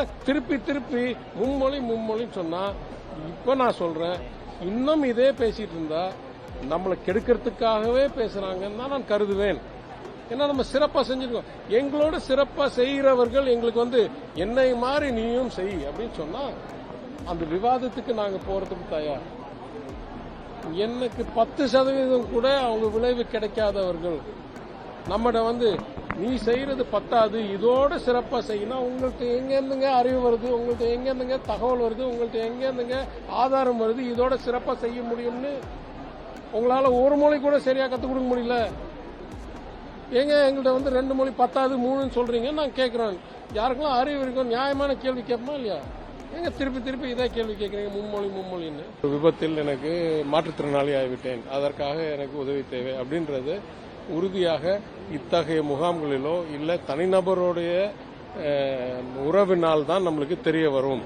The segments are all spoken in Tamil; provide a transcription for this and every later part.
திருப்பி திருப்பி மும்மொழி மும்மொழின்னு சொன்னா இப்ப நான் சொல்றேன் இன்னும் இதே பேசிட்டு இருந்தா நம்மளை கெடுக்கிறதுக்காகவே பேசுறாங்கன்னு தான் நான் கருதுவேன். ஏன்னா நம்ம சிறப்பா செஞ்சிருக்கோம். எங்களோட சிறப்பா செய்கிறவர்கள் எங்களுக்கு வந்து என்னை மாதிரி நீயும் செய் அப்படின்னு சொன்னா அந்த விவாதத்துக்கு நாங்க போறதுக்கு தயார். எனக்கு பத்து சதவீதம் கூட அவங்க விளைவு கிடைக்காதவர்கள். நம்மட வந்து நீ செய்யறது பத்தாது இதோட சிறப்பா செய்யணும். உங்கள்கிட்ட எங்க இருந்துங்க அறிவு வருது உங்கள்கிட்ட எங்க இருந்துங்க தகவல் வருது உங்கள்கிட்ட எங்க இருந்துங்க ஆதாரம் வருது இதோட சிறப்பா செய்ய முடியும்னு உங்களால ஒரு மொழி கூட சரியா கத்துக் கொடுக்க முடியல. ஏங்க எங்கள்கிட்ட வந்து ரெண்டு மொழி பத்தாவது மூணுன்னு சொல்றீங்க நான் கேட்குறேன் யாருக்கெல்லாம் அறிவு இருக்கும் நியாயமான கேள்வி கேட்போமா இல்லையா? ஏங்க திருப்பி திருப்பி இதே கேள்வி கேட்குறீங்க மும்மொழி மும்மொழின்னு. விபத்தில் எனக்கு மாற்றுத்திறனாளி ஆகிவிட்டேன். அதற்காக எனக்கு உதவி தேவை அப்படின்றது உறுதியாக இத்தகைய முகாம்களிலோ இல்லை தனிநபருடைய உறவினால் தான் நம்மளுக்கு தெரிய வரும்.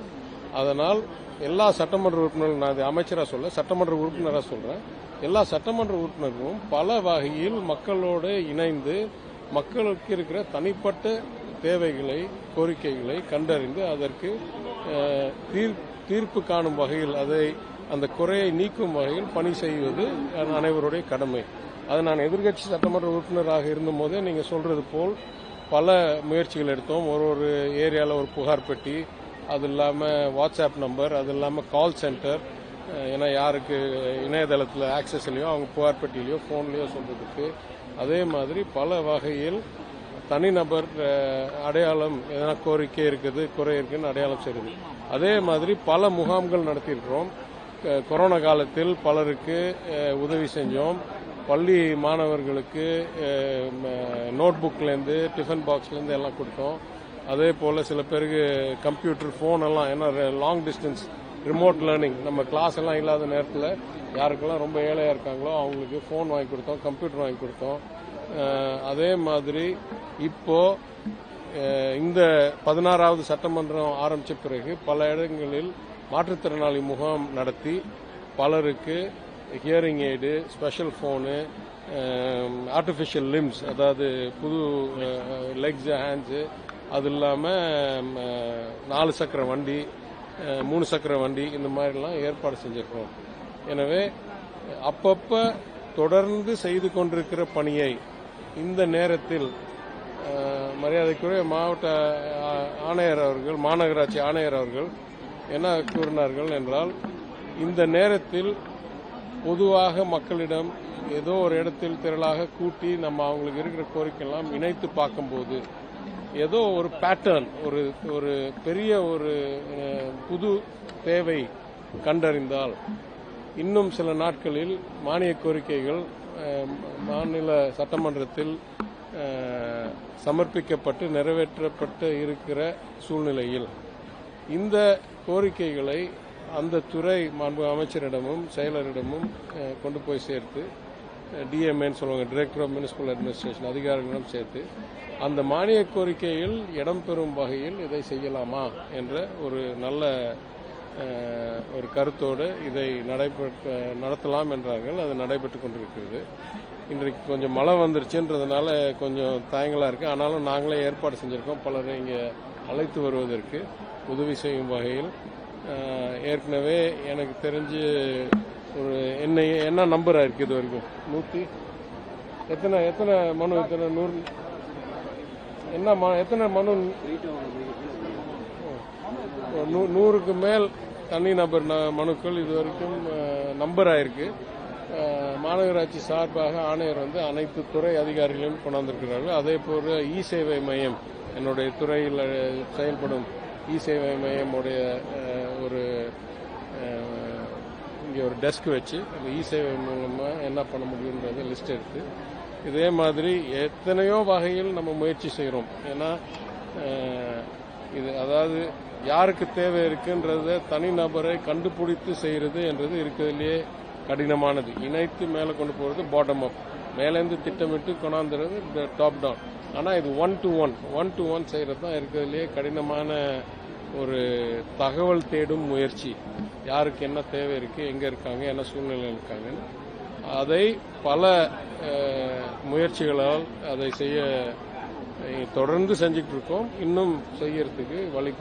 அதனால் எல்லா சட்டமன்ற உறுப்பினர்கள் நான் அமைச்சராக சொல்ல சட்டமன்ற உறுப்பினராக சொல்கிறேன் எல்லா சட்டமன்ற உறுப்பினர்களும் பல வகையில் மக்களோடு இணைந்து மக்களுக்கு இருக்கிற தனிப்பட்ட தேவைகளை கோரிக்கைகளை கண்டறிந்து அதற்கு தீர்ப்பு காணும் வகையில் அதை அந்த குறையை நீக்கும் வகையில் பணி செய்வது அனைவருடைய கடமை. அது நான் எதிர்க்கட்சி சட்டமன்ற உறுப்பினராக இருந்தபோதே நீங்கள் சொல்றது போல் பல முயற்சிகள் எடுத்தோம். ஒரு ஒரு ஏரியாவில் ஒரு புகார் பெட்டி அது இல்லாமல் வாட்ஸ்அப் நம்பர் அது இல்லாமல் கால் சென்டர். ஏன்னா யாருக்கு இணையதளத்தில் ஆக்சஸ் இல்லையோ அவங்க புகார் பெட்டியிலையோ ஃபோன்லேயோ சொல்றதுக்கு. அதே மாதிரி பல வகையில் தனிநபர் அடையாளம் எதனா கோரிக்கை இருக்குது குறை இருக்குன்னு அடையாளம் செய்யுது அதே மாதிரி பல முகாம்கள் நடத்தியிருக்கிறோம். கொரோனா காலத்தில் பலருக்கு உதவி செஞ்சோம். பள்ளி மாணவர்களுக்கு நோட் புக்லேருந்து டிஃபன் பாக்ஸ்லேருந்து எல்லாம் கொடுத்தோம். அதே போல் சில பேருக்கு கம்ப்யூட்டர் ஃபோன் எல்லாம் ஏன்னா லாங் டிஸ்டன்ஸ் ரிமோட் லேர்னிங் நம்ம கிளாஸ் எல்லாம் இல்லாத நேரத்தில் யாருக்கெல்லாம் ரொம்ப ஏழையாக இருக்காங்களோ அவங்களுக்கு ஃபோன் வாங்கி கொடுத்தோம் கம்ப்யூட்டர் வாங்கி கொடுத்தோம். அதே மாதிரி இப்போ இந்த பதினாறாவது சட்டமன்றம் ஆரம்பித்த பிறகு பல இடங்களில் மாற்றுத்திறனாளி முகாம் நடத்தி பலருக்கு hearing aid special phone artificial limbs அதாவது புது uh, லெக்ஸ் ஹேண்ட்ஸு அது இல்லாமல் um, uh, நாலு சக்கர வண்டி uh, மூணு சக்கர வண்டி இந்த மாதிரிலாம் ஏற்பாடு செஞ்சிருக்கிறோம் எனவே அப்பப்போ தொடர்ந்து செய்து கொண்டிருக்கிற பணியை இந்த நேரத்தில் மரியாதைக்குரிய மாவட்ட ஆணையர் அவர்கள் மாநகராட்சி ஆணையர் அவர்கள் என்ன கூறினார்கள் என்றால் இந்த நேரத்தில் பொதுவாக மக்களிடம் ஏதோ ஒரு இடத்தில் திரளாக கூட்டி நம்ம அவங்களுக்கு இருக்கிற கோரிக்கையெல்லாம் இணைத்து பார்க்கும்போது ஏதோ ஒரு பேட்டர்ன் ஒரு ஒரு பெரிய ஒரு புது தேவை கண்டறிந்தால் இன்னும் சில நாட்களில் மானிய கோரிக்கைகள் மாநில சட்டமன்றத்தில் சமர்ப்பிக்கப்பட்டு நிறைவேற்றப்பட்டு இருக்கிற சூழ்நிலையில் இந்த கோரிக்கைகளை அந்த துறை மாண்பு அமைச்சரிடமும் செயலரிடமும் கொண்டு போய் சேர்த்து டிஎம்ஏன்னு சொல்லுவாங்க டிரெக்டர் ஆஃப் முனிசிபல் அட்மினிஸ்ட்ரேஷன் அதிகாரிகளிடம் சேர்த்து அந்த மானிய கோரிக்கையில் இடம்பெறும் வகையில் இதை செய்யலாமா என்ற ஒரு நல்ல ஒரு கருத்தோடு இதை நடைபெற்ற நடத்தலாம் என்றார்கள். அது நடைபெற்று கொண்டிருக்கிறது. இன்றைக்கு கொஞ்சம் மழை வந்துருச்சுன்றதுனால கொஞ்சம் தயங்கலாக இருக்குது ஆனாலும் நாங்களே ஏற்பாடு செஞ்சுருக்கோம். பலரை இங்கே அழைத்து வருவதற்கு உதவி செய்யும் வகையில் ஏற்கனவே எனக்கு தெரிஞ்சு ஒரு என்ன என்ன நம்பராக இருக்கு இது வரைக்கும்? நூற்றி எத்தனை எத்தனை மனு எத்தனை நூறு? என்ன ம- எத்தனை மனு? ஓ, நூ- நூறுக்கு மேல் தனி நபர் ந- மனுக்கள் இது வரைக்கும் நம்பர் ஆயிருக்கு. மாநகராட்சி சார்பாக ஆணையர் வந்து அனைத்து துறை அதிகாரிகளையும் கொண்டாந்திருக்கிறார்கள். அதே போல இ சேவை மையம் என்னுடைய துறையில் செயல்படும் இ சேவை மையமுடைய ஒரு இங்கே ஒரு டெஸ்க் வச்சு அந்த இ சேவை மூலமாக என்ன பண்ண முடியுன்றத லிஸ்ட் எடுத்து இதே மாதிரி எத்தனையோ வகையில் நம்ம முயற்சி செய்கிறோம் ஏன்னா இது அதாவது யாருக்கு தேவை இருக்குன்றத தனிநபரை கண்டுபிடித்து செய்கிறது என்றது இருக்கிறதுலேயே கடினமானது. இணைத்து மேலே கொண்டு போகிறது பாட்டம் அப் மேலேருந்து திட்டமிட்டு கொண்டாந்துறது டாப் டவுன் ஆனால் இது one to one one to one செய்கிறது தான் இருக்கிறதுலேயே கடினமான ஒரு தகவல் தேடும் முயற்சி. யாருக்கு என்ன தேவை இருக்கு எங்க இருக்காங்க என்ன சூழ்நிலையில் இருக்காங்கன்னு அதை பல முயற்சிகளால் அதை செய்ய தொடர்ந்து செஞ்சுட்டு இருக்கோம். இன்னும் செய்யறதுக்கு வழி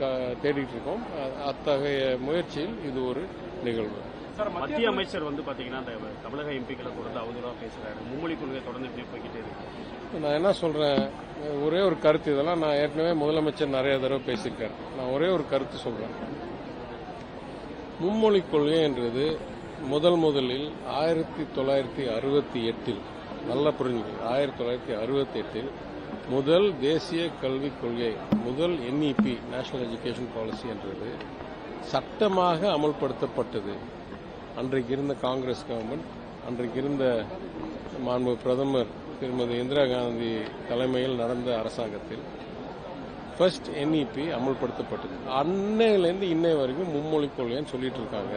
தேடிட்டு இருக்கோம். அத்தகைய முயற்சியில் இது ஒரு நிகழ்வு. மத்திய அமைச்சர் வந்து பாத்தீங்கன்னா தமிழக எம்பிக்களை தொடர்ந்து அவதூறா பேசுறாரு. மும்மொழி கொள்கை தொடர்ந்து இப்படியே போய்கிட்டே இருக்கு. நான் என்ன சொல்றேன் ஒரே ஒரு கருத்து இதெல்லாம் நான் ஏற்கனவே முதலமைச்சர் நிறைய தடவை பேசியிருக்காரு. நான் ஒரே ஒரு கருத்து சொல்றேன். மும்மொழி கொள்கை என்றது முதல் முதலில் ஆயிரத்தி தொள்ளாயிரத்தி அறுபத்தி எட்டில் நல்லா புரிஞ்சுக்கணும் ஆயிரத்தி தொள்ளாயிரத்தி அறுபத்தி எட்டில் முதல் தேசிய கல்விக் கொள்கை முதல் என்இபி நேஷனல் எஜுகேஷன் பாலிசி என்றது சட்டமாக அமல்படுத்தப்பட்டது. அன்றைக்கு இருந்த காங்கிரஸ் கவர்மெண்ட் அன்றைக்கு இருந்த மாண்பு பிரதமர் திருமதி இந்திரா காந்தி தலைமையில் நடந்த அரசாங்கத்தில் ஃபர்ஸ்ட் என்இபி அமல்படுத்தப்பட்டது. அன்னையிலேருந்து இன்னை வரைக்கும் மும்மொழி கொள்கைன்னு சொல்லிட்டு இருக்காங்க?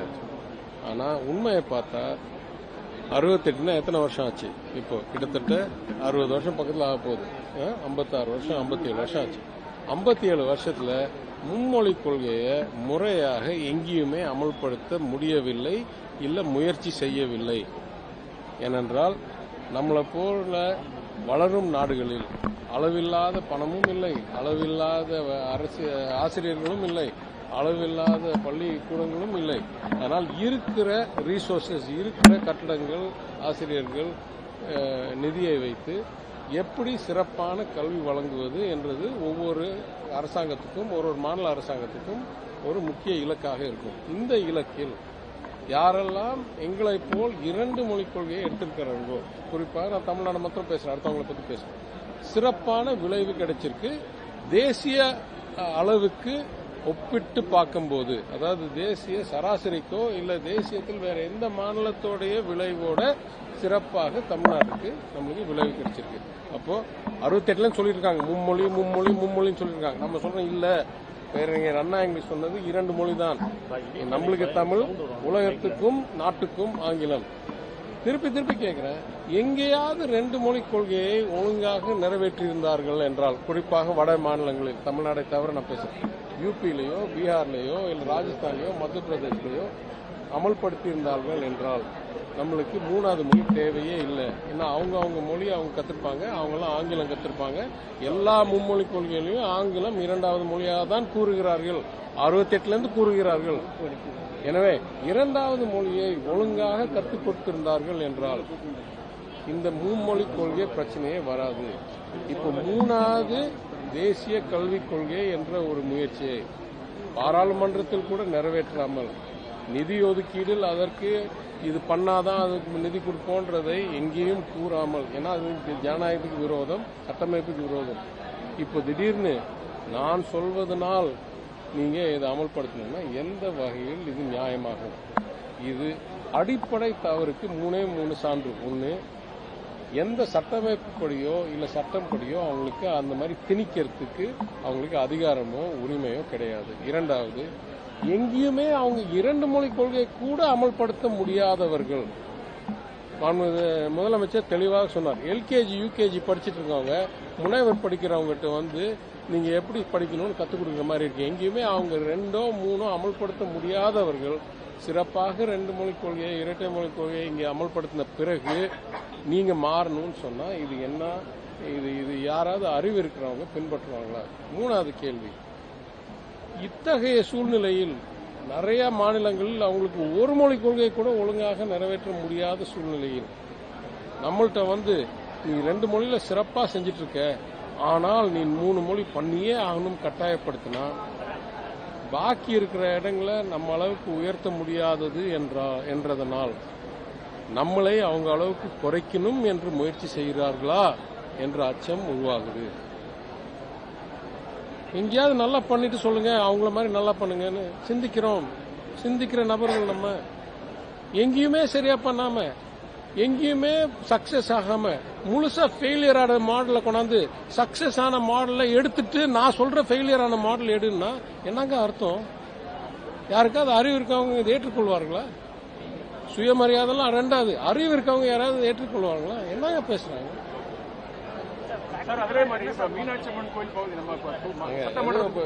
ஆனால் உண்மையை பார்த்தா அறுபத்தெட்டுனா எத்தனை வருஷம் ஆச்சு? இப்போ கிட்டத்தட்ட அறுபது வருஷம் பக்கத்தில் ஆக போகுது. ஐம்பத்தாறு வருஷம் ஐம்பத்தி ஏழு வருஷம் ஆச்சு. ஐம்பத்தி ஏழு வருஷத்தில் மும்மொழி கொள்கையை முறையாக எங்கேயுமே அமல்படுத்த முடியவில்லை. இல்லை முயற்சி செய்யவில்லை. ஏனென்றால் நம்மளை போல வளரும் நாடுகளில் அளவில்லாத பணமும் இல்லை அளவில்லாத அரசு ஆசிரியர்களும் இல்லை அளவில்லாத பள்ளிக்கூடங்களும் இல்லை. ஆனால் இருக்கிற ரீசோர்சஸ் இருக்கிற கட்டடங்கள் ஆசிரியர்கள் நிதியை வைத்து எப்படி சிறப்பான கல்வி வழங்குவது என்றது ஒவ்வொரு அரசாங்கத்துக்கும் ஒரு ஒரு மாநில அரசாங்கத்துக்கும் ஒரு முக்கிய இலக்காக இருக்கும். இந்த இலக்கில் யாரெல்லாம் எங்களைப் போல் இரண்டு மொழிக் கொள்கையை எடுத்திருக்கிறார்களோ குறிப்பாக நான் தமிழ்நாடு மட்டும் பேசுறேன் அடுத்தவங்களை பத்தி பேசுறேன். சிறப்பான விளைவு கிடைச்சிருக்கு. தேசிய அளவுக்கு ஒப்பிட்டு பார்க்கும்போது அதாவது தேசிய சராசரிக்கோ இல்ல தேசியத்தில் வேற எந்த மாநிலத்தோடைய விளைவோட சிறப்பாக தமிழ்நாட்டுக்கு நம்மளுக்கு விளைவு கிடைச்சிருக்கு. அப்போ அறுபத்தெட்டுலன்னு சொல்லியிருக்காங்க. மும்மொழி மும்மொழி மும்மொழின்னு சொல்லியிருக்காங்க. நம்ம சொல்றோம் இல்லை. பேரறிஞர் அண்ணா இங்கிலீஷ் சொன்னது இரண்டு மொழி தான் நம்மளுக்கு தமிழ் உலகத்துக்கும் நாட்டுக்கும் ஆங்கிலம். திருப்பி திருப்பி கேட்கிறேன் எங்கேயாவது ரெண்டு மொழி கொள்கையை ஒழுங்காக நிறைவேற்றியிருந்தார்கள் என்றால் குறிப்பாக வட மாநிலங்களில் தமிழ்நாடை தவிர நான் பேசுறேன். யூபியிலேயோ பீகார்லேயோ இல்லை ராஜஸ்தான்லயோ மத்திய பிரதேஷ்லயோ அமல்படுத்தியிருந்தார்கள் என்றால் நம்மளுக்கு மூணாவது மொழி தேவையே இல்லை. ஏன்னா அவங்க அவங்க மொழி அவங்க கத்திருப்பாங்க அவங்கெல்லாம் ஆங்கிலம் கத்திருப்பாங்க எல்லா மும்மொழி கொள்கைகளையும் ஆங்கிலம் இரண்டாவது மொழியாக தான் கூறுகிறார்கள். அறுபத்தெட்டுலேருந்து கூறுகிறார்கள். எனவே இரண்டாவது மொழியை ஒழுங்காக கற்றுக் கொடுத்திருந்தார்கள் என்றால் இந்த மும்மொழி கொள்கை பிரச்சனையே வராது. இப்போ மூணாவது தேசிய கல்விக் கொள்கை என்ற ஒரு முயற்சியை பாராளுமன்றத்தில் கூட நிறைவேற்றாமல் நிதி ஒதுக்கீடில் அதற்கு இது பண்ணாதான் அதுக்கு நிதி கொடுப்போன்றதை எங்கேயும் கூறாமல் ஏன்னா அது ஜனநாயகத்துக்கு விரோதம் கட்டமைப்புக்கு விரோதம். இப்போ திடீர்னு நான் சொல்வதனால் நீங்கள் இதை அமல்படுத்தணும்னா எந்த வகையில் இது நியாயமாகும்? இது அடிப்படை தவறுக்கு மூணே மூணு சான்று. ஒன்று எந்த சட்டமைப்புப்படியோ இல்லை சட்டம் படியோ அவங்களுக்கு அந்த மாதிரி திணிக்கிறதுக்கு அவங்களுக்கு அதிகாரமோ உரிமையோ கிடையாது. இரண்டாவது எங்கேயுமே அவங்க இரண்டு மொழி கொள்கையை கூட அமல்படுத்த முடியாதவர்கள். முதலமைச்சர் தெளிவாக சொன்னார். எல்கேஜி யூகேஜி படிச்சுட்டு இருக்கவங்க முனைவர் படிக்கிறவங்ககிட்ட வந்து நீங்க எப்படி படிக்கணும்னு கத்துக் கொடுக்குற மாதிரி இருக்கு. எங்கேயுமே அவங்க ரெண்டோ மூணோ அமல்படுத்த முடியாதவர்கள் சிறப்பாக ரெண்டு மொழி கொள்கையை இரட்டை மொழி கொள்கையை இங்கே அமல்படுத்தின பிறகு நீங்க மாறணும்னு சொன்னா இது என்ன இது இது யாராவது அறிவு இருக்கிறவங்க பின்பற்றுவாங்களா? மூணாவது கேள்வி. இத்தகைய சூழ்நிலையில் நிறைய மாநிலங்களில் அவங்களுக்கு ஒரு மொழி கொள்கை கூட ஒழுங்காக நிறைவேற்ற முடியாத சூழ்நிலையில் நம்மள்கிட்ட வந்து நீ ரெண்டு மொழியில சிறப்பாக செஞ்சிட்டு இருக்க ஆனால் நீ மூணு மொழி பண்ணியே ஆகணும் கட்டாயப்படுத்தினா பாக்கி இருக்கிற இடங்களை நம்ம அளவுக்கு உயர்த்த முடியாதது என்றா என்றதனால் நம்மளை அவங்க அளவுக்கு குறைக்கணும் என்று முயற்சி செய்கிறார்களா? என்ற அச்சம் உருவாகுது. எங்கேயாவது நல்லா பண்ணிட்டு சொல்லுங்க அவங்கள மாதிரி நல்லா பண்ணுங்கன்னு சிந்திக்கிறோம். சிந்திக்கிற நபர்கள் நம்ம. எங்கேயுமே சரியா பண்ணாம எங்கேயுமே சக்சஸ் ஆகாம முழுசா ஃபெயிலியர் ஆன மாடலை கொண்டாந்து சக்சஸ் ஆன மாடலை எடுத்துட்டு நான் சொல்ற ஃபெயிலியர் ஆன மாடல் எடுன்னா என்னங்க அர்த்தம்? யாருக்காவது அறிவு இருக்கவங்க இதை ஏற்றுக்கொள்வார்களா? சுயமரியாதைலாம் ரெண்டாவது அறிவு இருக்கவங்க யாராவது ஏற்றுக்கொள்வாங்களா என்னங்க பேசுறாங்க? சார் அதே மாதிரி இப்ப மீனாட்சி அம்மன் கோயில் பகுதி நம்ம சட்டமன்றத்துக்கு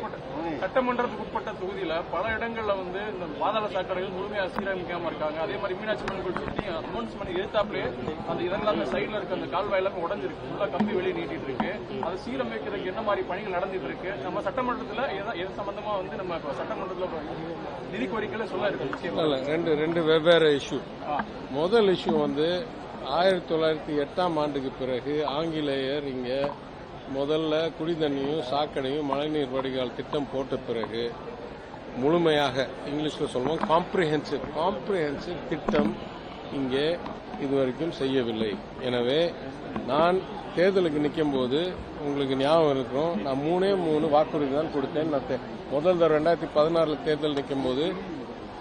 சட்டமன்றத்துக்கு உட்பட்ட தொகுதியில பல இடங்கள்ல வந்து இந்த பாதாள சாக்கடைகள் முழுமையா சீரமைக்காம இருக்காங்க. அதே மாதிரி மீனாட்சி அம்மன் கோயில் சுத்தி அனௌன்ஸ்மெண்ட் எதிர்த்தாப்புலே அந்த இதெல்லாம் சைடுல இருக்க அந்த கால்வாய் எல்லாமே உடஞ்சிருக்கு. ஃபுல்லா கம்பி வெளியே நீட்டிட்டு இருக்கு. அது சீரமைக்கிறதுக்கு என்ன மாதிரி பணிகள் நடந்துட்டு இருக்கு? நம்ம சட்டமன்றத்துல எத- எது சம்பந்தமா வந்து நம்ம சட்டமன்றத்துல நிதி கோரிக்கையில சொல்ல இருக்கு. ரெண்டு ரெண்டு வெவ்வேறு இஷ்யூ. முதல் இஷ்யூ வந்து ஆயிரத்தி தொள்ளாயிரத்தி எட்டாம் ஆண்டுக்கு பிறகு ஆங்கிலேயர் இங்கே முதல்ல குடிதண்ணியும் சாக்கடையும் மழைநீர் வடிகால் திட்டம் போட்ட பிறகு முழுமையாக இங்கிலீஷில் சொல்லுவோம் காம்ப்ரிஹென்சிவ் காம்ப்ரிஹென்சிவ் திட்டம் இங்கே இதுவரைக்கும் செய்யவில்லை. எனவே நான் தேர்தலுக்கு நிற்கும் போது உங்களுக்கு ஞாபகம் இருக்கிறோம் நான் மூணே மூணு வாக்குறுதி தான் கொடுத்தேன். நான் முதல் தடவை ரெண்டாயிரத்தி பதினாறில் தேர்தல் நிற்கும் போது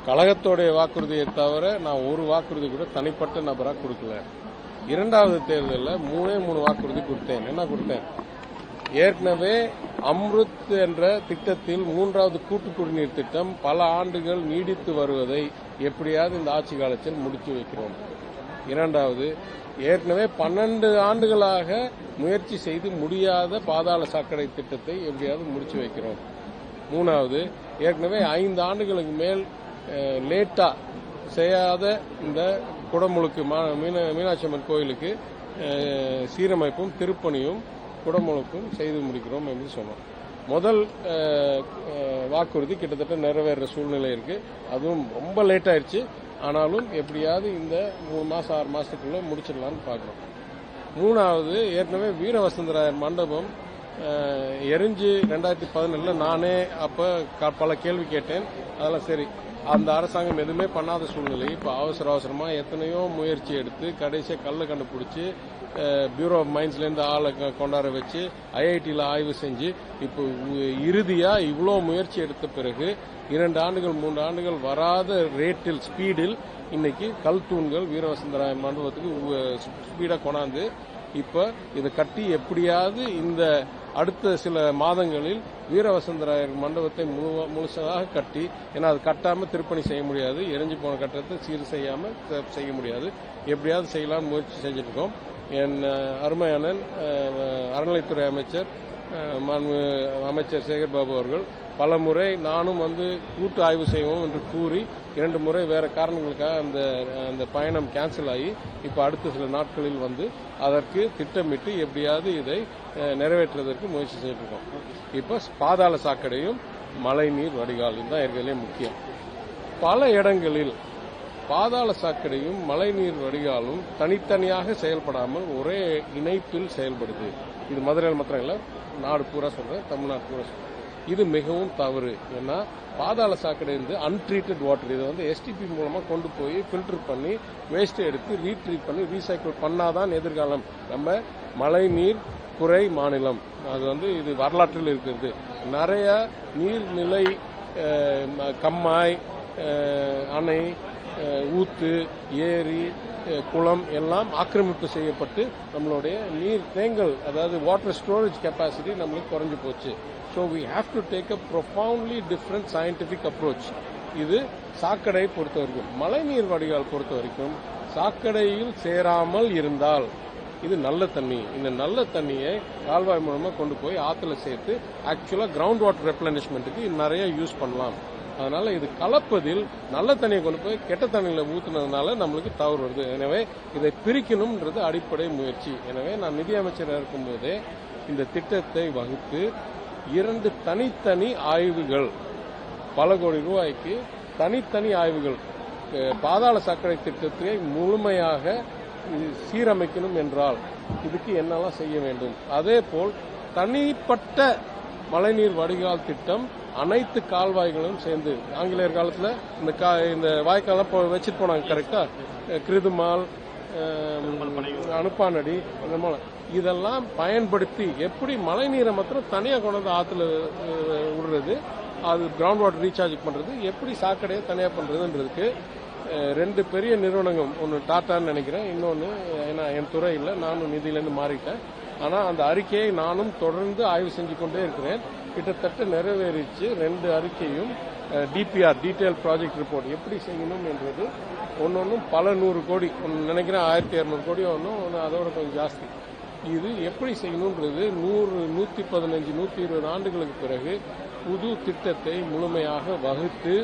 கழகத்தோடைய வாக்குறுதியை தவிர நான் ஒரு வாக்குறுதி கூட தனிப்பட்ட நபராக கொடுக்கல. இரண்டாவது தேர்தலில் மூணே மூணு வாக்குறுதி கொடுத்தேன். என்ன கொடுத்தேன்? ஏற்கனவே அம்ருத் என்ற திட்டத்தில் மூன்றாவது கூட்டு குடிநீர் திட்டம் பல ஆண்டுகள் நீடித்து வருவதை எப்படியாவது இந்த ஆட்சி காலத்தில் முடித்து வைக்கிறோம். இரண்டாவது ஏற்கனவே பன்னெண்டு ஆண்டுகளாக முயற்சி செய்து முடியாத பாதாள சாக்கடை திட்டத்தை எப்படியாவது முடிச்சு வைக்கிறோம். மூணாவது ஏற்கனவே ஐந்து ஆண்டுகளுக்கு மேல் லேட்டாக லேட்டா செய்யாத இந்த குடமுழுக்கு மா- மீன- மீனாட்சி அம்மன் கோயிலுக்கு சீரமைப்பும் திருப்பணியும் குடமுழுக்கும் செய்து முடிக்கிறோம் என்று சொன்னோம். முதல் வாக்குறுதி கிட்டத்தட்ட நிறைவேற சூழ்நிலை இருக்கு. அதுவும் ரொம்ப லேட் ஆயிடுச்சு ஆனாலும் எப்படியாவது இந்த மூணு மாசம் ஆறு மாசத்துக்குள்ள முடிச்சிடலாம்னு பார்க்குறோம். மூணாவது ஏற்கனவே வீர வசந்தராயர் மண்டபம் எரிஞ்சு ரெண்டாயிரத்தி பதினெட்டில் நானே அப்ப பல கேள்வி கேட்டேன். அதெல்லாம் சரி. அந்த அரசாங்கம் எதுவுமே பண்ணாத சூழ்நிலை. இப்போ அவசர அவசரமாக எத்தனையோ முயற்சி எடுத்து கடைசியாக கல்லை கண்டுபிடிச்சி பியூரோ ஆஃப் மைன்ஸ்லேருந்து ஆளை கொண்டாட வச்சு ஐஐடியில் ஆய்வு செஞ்சு இப்போ உ- இவ்வளோ முயற்சி எடுத்த பிறகு இரண்டு ஆண்டுகள் மூன்று ஆண்டுகள் வராத ரேட்டில் ஸ்பீடில் இன்னைக்கு கல் தூண்கள் வீரவசந்தராய மண்டபத்துக்கு ஸ்பீடாக கொண்டாந்து இப்போ இதை கட்டி எப்படியாவது இந்த அடுத்த சில மாதங்களில் வீரவசந்தராயர் மண்டபத்தை முழுசாக கட்டி ஏன்னா அது கட்டாமல் திருப்பணி செய்ய முடியாது. எரிஞ்சு போன கட்டத்தை சீர் செய்யாமல் செய்ய முடியாது. எப்படியாவது செய்யலாம்னு முயற்சி செஞ்சுருக்கோம் என் அருமையான அறநிலைத்துறை அமைச்சர் அமைச்சர் சேகர்பாபு அவர்கள் பல முறை நானும் வந்து கூட்டு ஆய்வு செய்வோம் என்று கூறி இரண்டு முறை வேற காரணங்களுக்காக அந்த அந்த பயணம் கேன்சல் ஆகி இப்போ அடுத்த சில நாட்களில் வந்து அதற்கு திட்டமிட்டு எப்படியாவது இதை நிறைவேற்றுவதற்கு முயற்சி செய்துட்டு இருக்கோம். இப்போ பாதாள சாக்கடையும் மழைநீர் வடிகாலும் தான் இருக்கிறதுலே முக்கியம். பல இடங்களில் பாதாள சாக்கடையும் மழைநீர் வடிகாலும் தனித்தனியாக செயல்படாமல் ஒரே இணைப்பில் செயல்படுது. இது மதுரையில் மாத்திரம் இல்லை நாடு பூரா சொல்றேன் தமிழ்நாடு பூரா சொல்றேன். இது மிகவும் தவறு. ஏன்னா பாதாள சாக்கடை அன்ட்ரீட்டட் வாட்டர் இதை வந்து எஸ்டிபி மூலமாக கொண்டு போய் ஃபில்டர் பண்ணி வேஸ்ட் எடுத்து ரீட்ரீட் பண்ணி ரீசைக்கிள் பண்ணாதான் எதிர்காலம். நம்ம மழைநீர் குறை மாநிலம். அது வந்து இது வரலாற்றில் இருக்கிறது. நிறைய நீர்நிலை கம்மாய் அணை ஊத்து ஏரி குளம் எல்லாம் ஆக்கிரமிப்பு செய்யப்பட்டு நம்மளுடைய நீர் தேங்கல் அதாவது வாட்டர் ஸ்டோரேஜ் கெப்பாசிட்டி நம்மளுக்கு குறைஞ்சு போச்சு. So we have to take a profoundly different scientific approach இது சாக்கடை பொறுத்த வரைக்கும் மழைநீர் வடிகால் பொறுத்த வரைக்கும் சாக்கடையில் சேராமல் இருந்தால் இது நல்ல தண்ணி. இந்த நல்ல தண்ணியை கால்வாய் மூலமா கொண்டு போய் ஆற்றுல சேர்த்து ஆக்சுவலா கிரவுண்ட் வாட்டர் ரெப்ளனிஷ்மெண்ட்டுக்கு நிறைய யூஸ் பண்ணலாம். அதனால இது கலப்பதில் நல்ல தண்ணியை கொண்டு போய் கெட்ட தண்ணியில் ஊற்றுனதுனால நம்மளுக்கு தவறு வருது. எனவே இதை பிரிக்கணும்ன்றது அடிப்படை முயற்சி. எனவே நான் நிதியமைச்சராக இருக்கும்போதே இந்த திட்டத்தை வகுத்து இரண்டு தனித்தனி ஆய்வுகள் பல கோடி ரூபாய்க்கு தனித்தனி ஆய்வுகள் பாதாள சாக்கடை திட்டத்தை முழுமையாக சீரமைக்கணும் என்றால் இதுக்கு என்னெல்லாம் செய்ய வேண்டும்? அதே போல் தனிப்பட்ட மழைநீர் வடிகால் திட்டம் அனைத்து கால்வாய்களும் சேர்ந்து ஆங்கிலேயர் காலத்தில் இந்த கா இந்த வாய்க்காலாம் இப்போ வச்சுட்டு போனாங்க கரெக்டாக கிருதுமால் அனுப்பானடி அந்த மாதிரி. இதெல்லாம் பயன்படுத்தி எப்படி மழை நீரை மாத்திரம் தனியாக கொண்டு வந்து ஆற்றுல விடுறது அது கிரவுண்ட் வாட்டர் ரீசார்ஜ் பண்ணுறது எப்படி சாக்கடையை தனியாக பண்ணுறதுன்றதுக்கு ரெண்டு பெரிய நிறுவனங்கள் ஒன்று டாட்டான்னு நினைக்கிறேன் இன்னொன்று ஏன்னா என் துறை இல்லை நானும் நிதியிலேருந்து மாறிட்டேன். ஆனால் அந்த அறிக்கையை நானும் தொடர்ந்து ஆய்வு செஞ்சு கொண்டே இருக்கிறேன். கிட்டத்தட்ட நிறைவேறிச்சு ரெண்டு அறிக்கையும் டிபிஆர் டீட்டெயில் ப்ராஜெக்ட் ரிப்போர்ட் எப்படி செய்யணும் என்றது ஒன்னொன்னும் பல நூறு கோடி ஒன்று நினைக்கிறேன் ஆயிரத்தி இரநூறு கோடி ஒன்றும் ஒன்று அதோட கொஞ்சம் ஜாஸ்தி. இது எப்படி செய்யணுன்றது நூறு நூற்றி பதினஞ்சு நூற்றி இருபது ஆண்டுகளுக்கு பிறகு புது திட்டத்தை முழுமையாக வகுத்து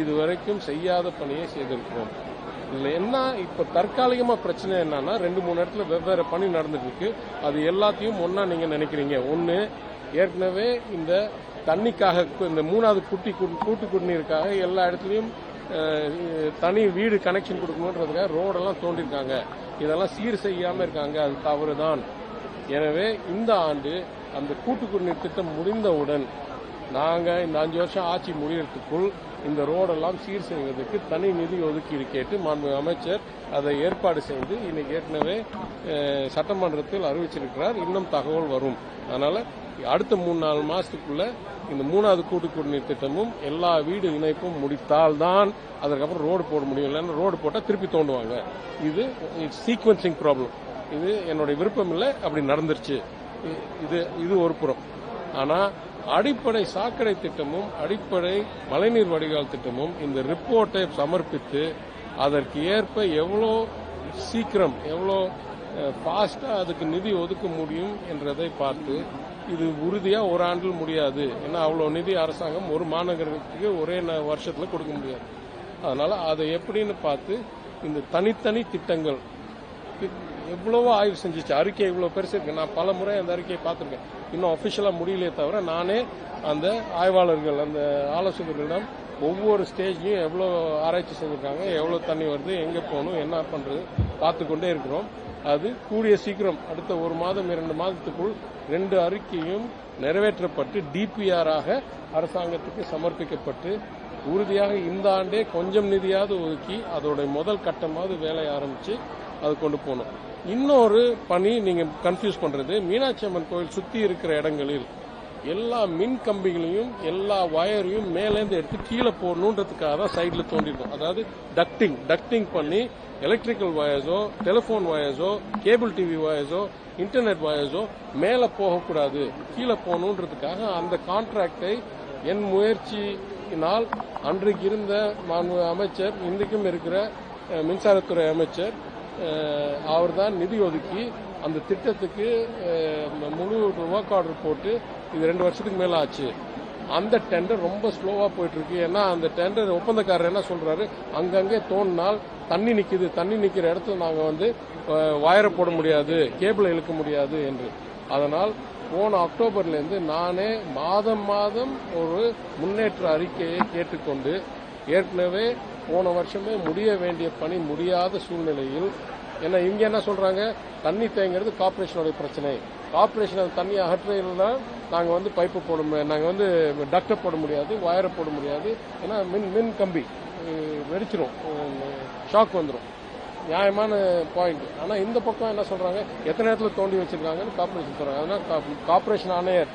இதுவரைக்கும் செய்யாத பணியை செய்திருக்கிறோம். இதுல என்ன இப்ப தற்காலிகமா பிரச்சனை என்னன்னா ரெண்டு மூணு இடத்துல வெவ்வேறு பணி நடந்துட்டு இருக்கு அது எல்லாத்தையும் ஒன்னா நீங்க நினைக்கிறீங்க. ஒன்னு ஏற்கனவே இந்த தண்ணிக்காக இந்த மூணாவது குட்டி கூட்டு குடிநீருக்காக எல்லா இடத்துலையும் தனி வீடு கனெக்ஷன் கொடுக்கணுன்றதுக்காக ரோடெல்லாம் தோண்டிருக்காங்க. இதெல்லாம் சீர் செய்யாம இருக்காங்க. அது தவறு தான் எனவே இந்த ஆண்டு அந்த கூட்டு குடிநீர் திட்டம் முடிந்தவுடன் நாங்கள் இந்த அஞ்சு வருஷம் ஆட்சி முடியறதுக்குள் இந்த ரோடெல்லாம் சீர் செய்வதற்கு தனி நிதி ஒதுக்கீடு கேட்டு மாண்பு அமைச்சர் அதை ஏற்பாடு செய்து இன்னைக்கு ஏற்கனவே சட்டமன்றத்தில் அறிவிச்சிருக்கிறார். இன்னும் தகவல் வரும். அதனால அடுத்த மூணு நாலு மாசத்துக்குள்ள இந்த மூணாவது கூட்டு குடிநீர் திட்டமும் எல்லா வீடு இணைப்பும் முடித்தால்தான் அதற்கப்புறம் ரோடு போட முடியும். இல்லைன்னா ரோடு போட்டால் திருப்பி தோண்டுவாங்க. இது சீக்வன்சிங் ப்ராப்ளம். இது என்னுடைய விருப்பம் இல்லை. அப்படி நடந்துருச்சு. இது இது ஒரு புறம். ஆனால் அடிப்படை சாக்கடை திட்டமும் அடிப்படை மழைநீர் வடிகால் திட்டமும் இந்த ரிப்போர்ட்டை சமர்ப்பித்து அதற்கு ஏற்ப எவ்வளோ சீக்கிரம் எவ்வளோ ஃபாஸ்ட்டாக அதுக்கு நிதி ஒதுக்க முடியும் என்றதை பார்த்து இது உறுதியாக ஒரு ஆண்டில் முடியாது. ஏன்னா அவ்வளோ நிதி அரசாங்கம் ஒரு மாநகரத்துக்கு ஒரே ந- கொடுக்க முடியாது. அதனால் அதை எப்படின்னு பார்த்து இந்த தனித்தனி திட்டங்கள் எவ்வளவோ ஆய்வு செஞ்சுச்சு. அறிக்கை இவ்வளோ பெருசு இருக்கு. நான் பல முறை அந்த அறிக்கையை பார்த்துருக்கேன். இன்னும் அஃபிஷியலாக முடியலையே தவிர நானே அந்த ஆய்வாளர்கள் அந்த ஆலோசகர்களிடம் ஒவ்வொரு ஸ்டேஜ்லையும் எவ்வளோ ஆராய்ச்சி செஞ்சிருக்காங்க எவ்வளோ தண்ணி வருது எங்கே போகணும் என்ன பண்ணுறது பார்த்து கொண்டே இருக்கிறோம். அது கூடிய சீக்கிரம் அடுத்த ஒரு மாதம் இரண்டு மாதத்துக்குள் ரெண்டு அறிக்கையும் நிறைவேற்றப்பட்டு டிபிஆராக அரசாங்கத்துக்கு சமர்ப்பிக்கப்பட்டு உறுதியாக இந்த ஆண்டே கொஞ்சம் நிதியாவது ஒதுக்கி அதோடைய முதல் கட்டமாவது வேலையை ஆரம்பித்து அது கொண்டு போகணும். இன்னொரு பணி நீங்க கன்ஃபியூஸ் பண்றது மீனாட்சி அம்மன் கோயில் சுத்தி இருக்கிற இடங்களில் எல்லா மின் கம்பிகளையும் எல்லா வயரையும் மேலேந்து எடுத்து கீழே போடணுன்றதுக்காக தான் சைடில் தோண்டிருக்கோம். அதாவது டக்டிங் டக்டிங் பண்ணி எலக்ட்ரிக்கல் வயர்ஸோ டெலிஃபோன் வயர்ஸோ கேபிள் டிவி வயர்ஸோ இன்டர்நெட் வயர்ஸோ மேலே போகக்கூடாது. கீழே போகணுன்றதுக்காக அந்த கான்ட்ராக்டை என் முயற்சியினால் அன்றைக்கு இருந்த மாண்பு அமைச்சர் இன்றைக்கும் இருக்கிற மின்சாரத்துறை அமைச்சர் அவர் தான் நிதி ஒதுக்கி அந்த திட்டத்துக்கு முழு ஒர்க் ஆர்டர் போட்டு இது ரெண்டு வருஷத்துக்கு மேல ஆச்சு. அந்த டெண்டர் ரொம்ப ஸ்லோவா போயிட்டு இருக்கு ஏன்னா அந்த டெண்டர் ஒப்பந்தக்காரர் என்ன சொல்றாரு? அங்கங்கே தோண்டினால் தண்ணி நிக்குது. தண்ணி நிக்கிற இடத்துல நாங்க வந்து வயரை போட முடியாது. கேபிள் இழுக்க முடியாது என்று. அதனால் போன அக்டோபர்ல இருந்து நானே மாதம் மாதம் ஒரு முன்னேற்ற அறிக்கையை கேட்டுக்கொண்டு ஏற்கனவே போன வருஷமே முடிய வேண்டிய பணி முடியாத சூழ்நிலையில் ஏன்னா இவங்க என்ன சொல்றாங்க? தண்ணி தேங்கிறது கார்பரேஷனுடைய பிரச்சனை. கார்பரேஷன் அந்த தண்ணியை அகற்றையில்னா நாங்கள் வந்து பைப்பு போட முடியாது. நாங்கள் வந்து டக்டை போட முடியாது ஒயரை போட முடியாது. ஏன்னா மின் மின் கம்பி வெடிச்சிரும். ஷாக் வந்துடும் நியாயமான பாயிண்ட் ஆனால் இந்த பக்கம் என்ன சொல்கிறாங்க எத்தனை இடத்துல தோண்டி வச்சிருக்காங்கன்னு கார்பரேஷன் சொல்கிறாங்க அதனால் கார்பரேஷன் ஆணையர்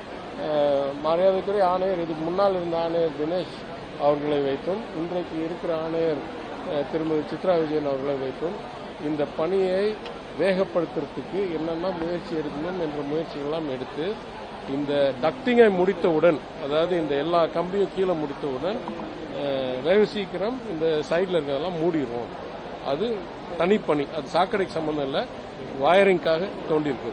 மரியாதைக்குரிய ஆணையர் இதுக்கு முன்னால் இருந்த ஆணையர் தினேஷ் அவர்களை வைத்தும் இன்றைக்கு இருக்கிற ஆணையர் திருமதி சித்ரா விஜயன் அவர்களை வைத்தும் இந்த பணியை வேகப்படுத்துறதுக்கு என்னென்ன முயற்சி எடுக்கணும் என்ற முயற்சிகளெல்லாம் எடுத்து இந்த டக்டிங்கை முடித்தவுடன் அதாவது இந்த எல்லா கம்பியும் கீழே முடித்தவுடன் வெகு சீக்கிரம் இந்த சைடில் இருக்கிறதெல்லாம் மூடிடுவோம். அது தனிப்பணி அது சாக்கடைக்கு சம்பந்தம் இல்லை வயரிங்காக தோண்டியிருக்கு.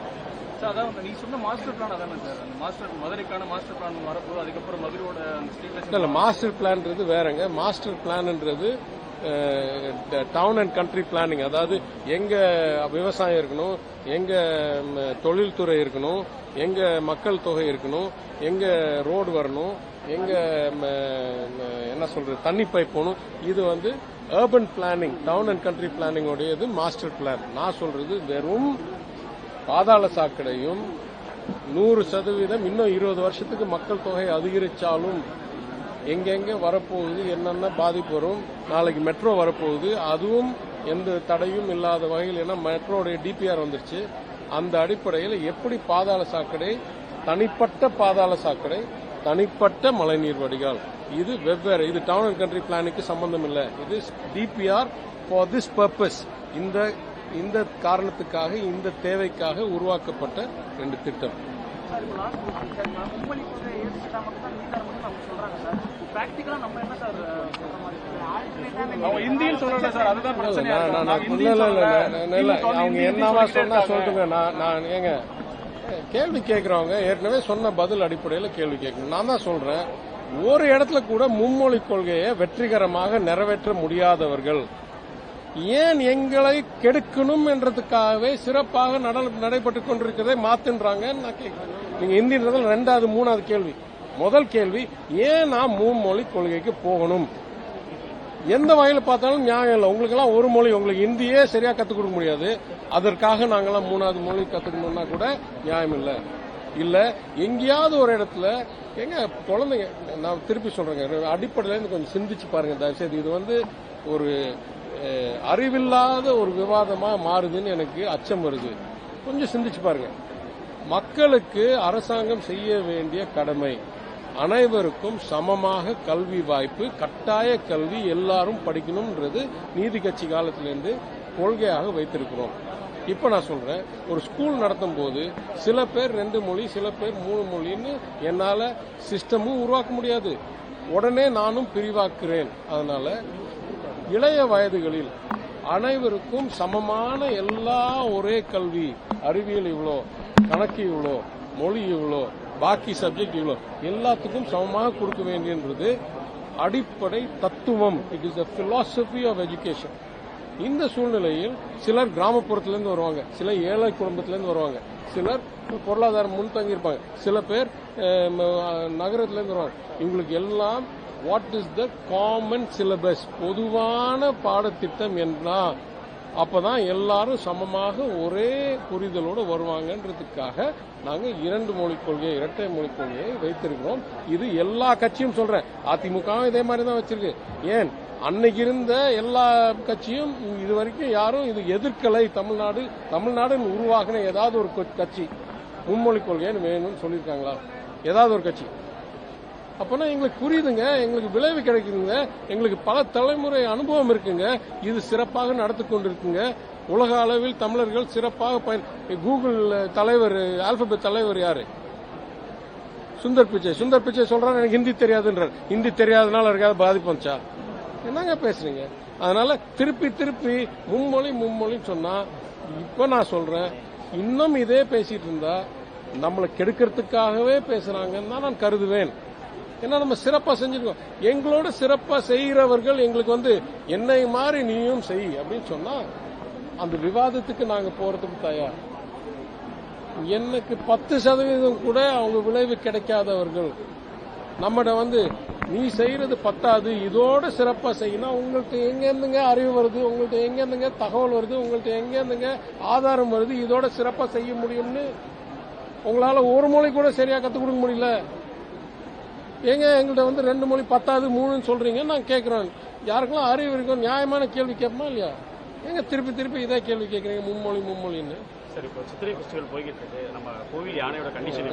சார் அதான் அந்த நீ சொன்ன மாஸ்டர் பிளான் அதானே சார்? அந்த மாஸ்டர் மதுரைக்கான மாஸ்டர் பிளான் வரப்போகுது அதுக்கப்புறம் மதுரையோட அந்த ஸ்டேட் இல்ல மாஸ்டர் பிளான்ன்றது வேறங்க. மாஸ்டர் பிளான்ன்றது டவுன் அண்ட் கண்ட்ரி பிளானிங் அதாவது எங்க விவசாயம் இருக்கணும் எங்க தொழில்துறை இருக்கணும் எங்க மக்கள் தொகை இருக்கணும் எங்க ரோடு வரணும் எங்க என்ன சொல்றது தண்ணி பைப் போகணும். இது வந்து urban planning town and country planning master plan நான் சொல்றது வெறும் பாதாள சாக்கடையும் நூறு சதவீதம் இன்னும் இருபது வருஷத்துக்கு மக்கள் தொகை அதிகரிச்சாலும் எங்கெங்கே வரப்போகுது என்னென்ன பாதிப்பு வரும் நாளைக்கு மெட்ரோ வரப்போகுது அதுவும் எந்த தடையும் இல்லாத வகையில் ஏன்னா மெட்ரோடைய டிபிஆர் வந்துருச்சு. அந்த அடிப்படையில் எப்படி பாதாள சாக்கடை தனிப்பட்ட பாதாள சாக்கடை தனிப்பட்ட மழைநீர் வடிகால் இது வெவ்வேறு இது டவுன் அண்ட் கண்ட்ரி பிளானுக்கு சம்பந்தம் இல்லை. இது டிபிஆர் ஃபார் திஸ் பர்பஸ் இந்த இந்த காரணத்துக்காக இந்த தேவைக்காக உருவாக்கப்பட்ட ரெண்டு திட்டம். சார் இப்போ லாஸ்ட் கொஸ்டின் சார் நான் மும்மொழி கொள்கை ஏற்றுக்கிட்டா மட்டும் தான் நீட்டாக மட்டும் அவங்க சொல்றாங்க சார். ப்ராக்டிக்கலாக நம்ம என்ன சார் சொல்ற மாதிரி ஆல்டர்னேட்டாக அவங்க இந்தின்னு சொல்லல சார் அதுதான் பிரச்சனையா நான் இருக்கு. நான் நாங்க இல்ல அவங்க என்னவா சொன்னா சொல்லட்டுங்க நான் நான் ஏங்க கேள்வி கேட்கறவங்க ஏற்கனவே சொன்ன பதில் அடிப்படையில் கேள்வி கேட்கணும். நான் தான் சொல்றேன் ஒரு இடத்துல கூட மும்மொழி கொள்கையை வெற்றிகரமாக நிறைவேற்ற முடியாதவர்கள் ஏன் எங்களை கெடுக்கணும் என்றதுக்காகவே சிறப்பாக நட- நடைபெற்றுக் கொண்டிருக்கிறதை மாத்துன்றாங்கன்னு நான் கேட்கிறேன் நீங்க இந்தியன்றதுல ரெண்டாவது மூணாவது கேள்வி. முதல் கேள்வி ஏன் நான் மும்மொழி கொள்கைக்கு போகணும்? எந்த வகையில் பார்த்தாலும் நியாயம் இல்லை. உங்களுக்கெல்லாம் ஒரு மொழி உங்களுக்கு இந்தியே சரியா கத்துக் கொடுக்க முடியாது. அதற்காக நாங்கெல்லாம் மூணாவது மொழி கத்துக்கணும்னா கூட நியாயம் இல்லை. இல்ல எங்கேயாவது ஒரு இடத்துல எங்க குழந்தைங்க நான் திருப்பி சொல்றேங்க அடிப்படையில கொஞ்சம் சிந்திச்சு பாருங்க தயவுசெய்து. இது வந்து ஒரு அறிவில்லாத ஒரு விவாதமா மாறுதுன்னு எனக்கு அச்சம் வருது. கொஞ்சம் சிந்திச்சு பாருங்க. மக்களுக்கு அரசாங்கம் செய்ய வேண்டிய கடமை. அனைவருக்கும் சமமாக கல்வி வாய்ப்பு கட்டாய கல்வி எல்லாரும் படிக்கணும்ன்றது நீதி கட்சி காலத்திலிருந்து கொள்கையாக வைத்திருக்கிறோம். இப்ப நான் சொல்றேன் ஒரு ஸ்கூல் நடத்தும் போது சில பேர் ரெண்டு மொழி சில பேர் மூணு மொழின்னு என்னால சிஸ்டமும் உருவாக்க முடியாது. உடனே நானும் பிரிவாக்குறேன். அதனால இளைய வயதுகளில் அனைவருக்கும் சமமான எல்லா ஒரே கல்வி. அறிவியல் இவ்வளோ. கணக்கு இவ்வளோ மொழி இவ்வளோ பாக்கி சப்ஜெக்ட் இவ்வளோ எல்லாத்துக்கும் சமமாக கொடுக்க வேண்டியன்றது அடிப்படை தத்துவம். It is the philosophy of education இந்த சூழ்நிலையில் சிலர் கிராமப்புறத்திலேருந்து வருவாங்க சிலர் ஏழை குடும்பத்திலேருந்து வருவாங்க சிலர் பொருளாதாரம் முன்தங்கி இருப்பாங்க சில பேர் நகரத்திலேருந்து வருவாங்க. இவங்களுக்கு எல்லாம் what is the common syllabus பொதுவான பாடத்திட்டம் என்ன? அப்போ தான் எல்லாரும் சமமாக ஒரே புரிதலோடு வருவாங்கன்றதுக்காக நாங்கள் இரண்டு மொழிக் கொள்கை இரட்டை மொழிக் கொள்கையை வைத்திருக்கிறோம். இது எல்லா கட்சியும் சொல்கிறேன் அதிமுகவும் இதே மாதிரி தான் வச்சிருக்கு. ஏன்? அன்னைக்கு இருந்த எல்லா கட்சியும் இது வரைக்கும் யாரும் இது எதிர்க்கலை. தமிழ்நாடு தமிழ்நாடுன்னு உருவாகின ஏதாவது ஒரு கட்சி மும்மொழிக் கொள்கைன்னு வேணும்னு சொல்லியிருக்காங்களா? ஏதாவது ஒரு கட்சி. அப்போனா எங்களுக்கு புரியுதுங்க எங்களுக்கு விளைவு கிடைக்குதுங்க எங்களுக்கு பல தலைமுறை அனுபவம் இருக்குங்க இது சிறப்பாக நடத்தி கொண்டிருக்குங்க. உலக அளவில் தமிழர்கள் சிறப்பாக பயன் கூகுள் தலைவர் ஆல்பபெட் தலைவர் யாரு? சுந்தர் பிச்சை சுந்தர் பிச்சை சொல்றாரு எனக்கு ஹிந்தி தெரியாதுன்றார். ஹிந்தி தெரியாதனால இருக்காது பாதிப்பு வந்துச்சா? என்னங்க பேசுறீங்க? அதனால திருப்பி திருப்பி மும்மொழி மும்மொழின்னு சொன்னா இப்ப நான் சொல்றேன் இன்னும் இதே பேசிட்டு இருந்தா நம்மளை கெடுக்கிறதுக்காகவே பேசுறாங்கன்னு தான் நான் கருதுவேன். ஏன்னா நம்ம சிறப்பா செஞ்சிருக்கோம். எங்களோட சிறப்பா செய்கிறவர்கள் எங்களுக்கு வந்து என்னை மாதிரி நீயும் செய் அப்படின்னு சொன்னா அந்த விவாதத்துக்கு நாங்க போறதுக்கு தயார். எனக்கு பத்து சதவீதம் கூட அவங்க விளைவு கிடைக்காதவர்கள். நம்மட வந்து நீ செய்யறது பத்தாது இதோட சிறப்பா செய்யணும் உங்கள்கிட்ட எங்க இருந்துங்க அறிவு வருது உங்கள்கிட்ட எங்க இருந்துங்க தகவல் வருது உங்கள்கிட்ட எங்க இருந்துங்க ஆதாரம் வருது இதோட சிறப்பா செய்ய முடியும்னு? உங்களால ஒரு மொழி கூட சரியா கத்துக் கொடுக்க முடியல. ஏங்க எங்கள்ட்ட வந்து ரெண்டு மொழி பத்தாது மூணுன்னு சொல்றீங்க நான் கேட்கிறேன் யாருக்கெல்லாம் அறிவு இருக்கும் நியாயமான கேள்வி கேட்போமா இல்லையா? ஏங்க திருப்பி திருப்பி இதே கேள்வி கேட்கறீங்க மும்மொழி மும்மொழின்னு. சரி இப்போ சித்திரை ஃபெஸ்டிவல் போய்கிட்டு இருக்கு. நம்ம கோவில் யானையோட கண்டிஷன்